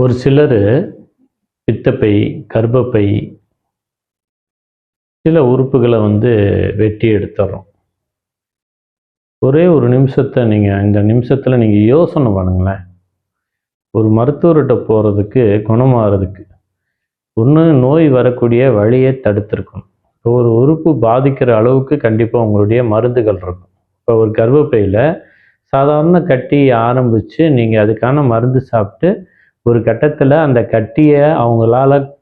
ஒரு சிலர் பித்தப்பை கர்ப்பப்பை சில உறுப்புகளை வந்து வெட்டி எடுத்துடுறோம் ஒரே ஒரு நிமிஷத்தை நீங்கள் இந்த நிமிஷத்தில் நீங்கள் யோசனை பண்ணுங்களேன். ஒரு மருத்துவர்கிட்ட போகிறதுக்கு குணமாகறதுக்கு ஒன்று நோய் வரக்கூடிய வழியை தடுத்துருக்கணும். இப்போ ஒரு உறுப்பு பாதிக்கிற அளவுக்கு கண்டிப்பாக உங்களுடைய மருந்துகள் இருக்கும். இப்போ ஒரு கர்ப்பப்பையில் சாதாரண கட்டி ஆரம்பித்து நீங்கள் அதுக்கான மருந்து சாப்பிட்டு ஒரு கட்டத்தில் அந்த கட்டியை அவங்களால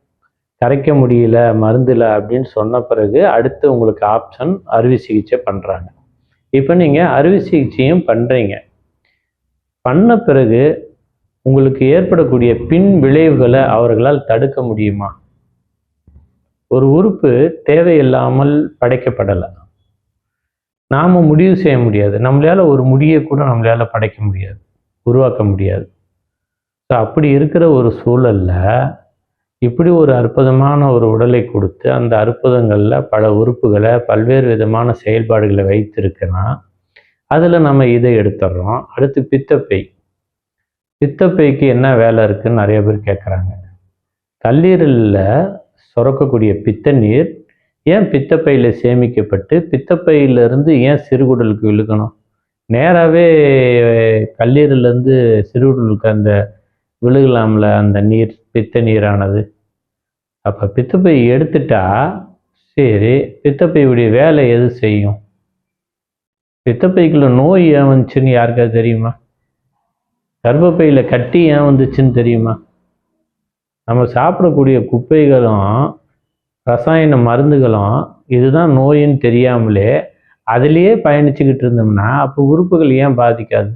கரைக்க முடியல மருந்தில் அப்படின்னு சொன்ன பிறகு அடுத்து உங்களுக்கு ஆப்ஷன் அறுவை சிகிச்சை பண்ணுறாங்க இப்போ நீங்கள் அறுவை சிகிச்சையும் பண்ணுறீங்க பண்ண பிறகு உங்களுக்கு ஏற்படக்கூடிய பின் விளைவுகளை அவர்களால் தடுக்க முடியுமா? ஒரு உறுப்பு தேவையில்லாமல் படைக்கப்படலை. நாம் முடிவு செய்ய முடியாது. நம்மளால ஒரு முடியை கூட நம்மளால படைக்க முடியாது. உருவாக்க முடியாது. ஸோ அப்படி இருக்கிற ஒரு சூழலில் இப்படி ஒரு அற்புதமான ஒரு உடலை கொடுத்து அந்த அற்புதங்களில் பல உறுப்புகளை பல்வேறு விதமான செயல்பாடுகளை வைத்திருக்குன்னா அதில் நம்ம இதை எடுத்துடுறோம் அடுத்து பித்தப்பை. பித்தப்பைக்கு என்ன வேலை இருக்குன்னு நிறைய பேர் கேட்குறாங்க கல்லீரலில் சுரக்கக்கூடிய பித்த நீர் ஏன் பித்தப்பையில் சேமிக்கப்பட்டு பித்தப்பையிலிருந்து ஏன் சிறுகுடலுக்கு இழுக்கணும்? நேராகவே கல்லீரலேருந்து சிறுகுடலுக்கு அந்த விழுகலாம்ல அந்த நீர் பித்த நீரானது. அப்போ பித்தப்பை எடுத்துட்டா சரி பித்தப்பையுடைய வேலை எது செய்யும்? பித்தப்பைக்குள்ள நோய் ஏன் வந்துச்சுன்னு யாருக்காவது தெரியுமா? கர்ப்பப்பையில் கட்டி ஏன் வந்துச்சுன்னு தெரியுமா? நம்ம சாப்பிடக்கூடிய குப்பைகளும் ரசாயன மருந்துகளும் இதுதான் நோயின்னு தெரியாமலே அதுலேயே பயணிச்சுக்கிட்டு இருந்தோம்னா அப்போ உறுப்புகள் ஏன் பாதிக்காது?